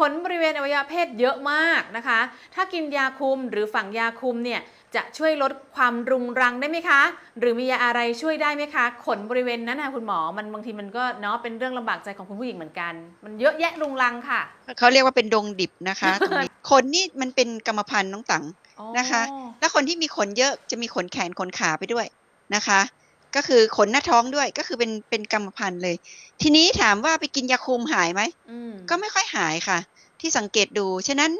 ขนบริเวณอวัยวะเพศเยอะมากนะคะ ถ้ากินยาคุมหรือฝังยาคุมเนี่ยจะช่วยลดความรุงรังได้ไหมคะ หรือมียาอะไรช่วยได้ไหมคะ ขนบริเวณนั้นนะคุณหมอ มันบางทีมันก็เนาะเป็นเรื่องลำบากใจของคุณผู้หญิงเหมือนกัน มันเยอะแยะรุงรังค่ะ เขาเรียกว่าเป็นดงดิบนะคะตรงนี้ขนนี่มันเป็นกรรมพันธุ์น้องตังอ๋อนะคะ แล้วคนที่มีขนเยอะจะมีขนแขนขนขาไปด้วยนะคะ ก็คือขนหน้าท้องด้วยก็คือเป็นเป็นกรรมพันธุ์เลย ทีนี้ถามว่าไปกินยาคุมหายไหมอืม ก็ไม่ค่อยหายค่ะ ที่สังเกตดู ฉะนั้น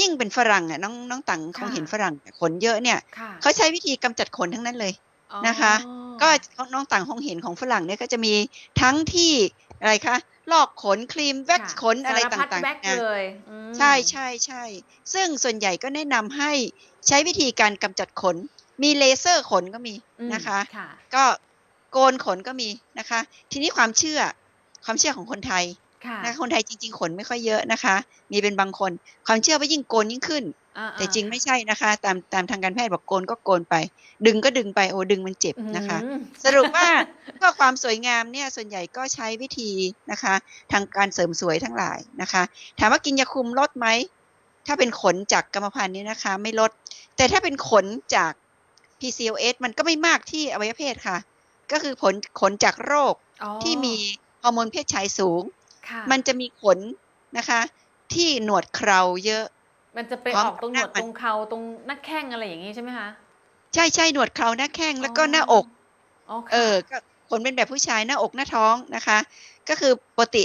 ยิ่งเป็นฝรั่งอะน้องน้องตังคงค่ะเห็นฝรั่งขนเยอะเนี่ยค่ะเขาใช้วิธีกำจัดขนทั้งนั้นเลยอ๋อนะคะ ก็น้องต่างคงเห็นของฝรั่งเนี่ยก็จะมีทั้งที่อะไรคะลอกขนครีมแว็กซ์ค่ะขนอะไรสาพัดต่างแว็กๆนะเลยอืมใช่ใช่ใช่ซึ่งส่วนใหญ่ก็แนะนำให้ใช้วิธีการกำจัดขน มีเลเซอร์ขนก็มีอืมนะคะค่ะก็โกนขนก็มีนะคะ ทีนี้ความเชื่อความเชื่อของคนไทยค่ะ นะคะคนไทยจริง ๆ ขนไม่ค่อยเยอะนะคะ มีเป็นบางคน ความเชื่อว่ายิ่งโกนยิ่งขึ้นอ่าแต่จริงๆไม่ใช่นะคะ ตามตามทางการแพทย์บอกโกนก็โกนไป ดึงก็ดึงไปโอ้ดึงมันเจ็บนะคะอืมสรุปว่าก็ความสวยงามเนี่ยส่วนใหญ่ก็ใช้วิธีนะคะ ทางการเสริมสวยทั้งหลายนะคะ ถามว่ากินยาคุมลดไหมถ้าเป็นขนจากกรรมพันธุ์เนี่ยนะคะ ไม่ลด แต่ถ้าเป็นขนจาก PCOS มันก็ไม่มากที่อวัยวะเพศค่ะ ก็คือผลขนจากโรคอ๋อที่มีฮอร์โมนเพศชายสูงค่ะ มันจะมีขนนะคะ ที่หนวดเคราเยอะ มันจะไปพร้ออมอกตรงหนวดกับหน้ามันตรงเขาตรงหน้าแข้งอะไรอย่างงี้ใช่ไหมคะใช่ใช่หนวดเคราหน้าแข้งแล้วก็อ๋อหน้าอกอ๋อค่ะเออก็ขนเป็นแบบผู้ชายหน้าอกหน้าท้องนะคะ ก็คือปกติ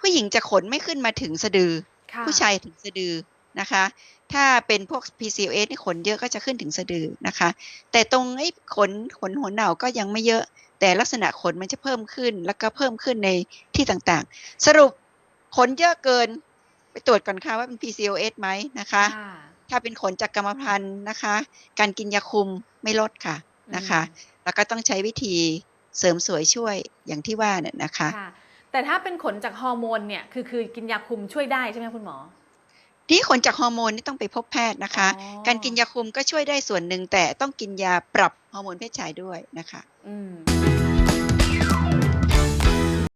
ผู้หญิงจะขนไม่ขึ้นมาถึงสะดือค่ะผู้ชายถึงสะดือนะคะ ถ้าเป็นพวก PCOS นี่ขนเยอะก็จะขึ้นถึงสะดือนะคะ แต่ตรงไอ้ขนขนหัวเหน่าก็ยังไม่เยอะ แต่ลักษณะขนมันจะเพิ่มขึ้น แล้วก็เพิ่มขึ้นในที่ต่างๆ สรุปขนเยอะเกิน ไปตรวจก่อนค่ะว่าเป็น PCOS ไหมนะคะค่ะถ้าเป็นขนจากกรรมพันธุ์นะคะ การกินยาคุมไม่ลดค่ะนะคะอืมแล้วก็ต้องใช้วิธีเสริมสวยช่วยอย่างที่ว่าเนี่ยนะคะค่ะแต่ถ้าเป็นขนจากฮอร์โมนเนี่ยคือคือกินยาคุมช่วยได้ใช่ไหมคุณหมอ ที่ผลจากฮอร์โมนนี่ต้องไปพบแพทย์นะคะ การกินยาคุมก็ช่วยได้ส่วนหนึ่งแต่ต้องกินยาปรับฮอร์โมนเพศชายด้วยนะคะ อืม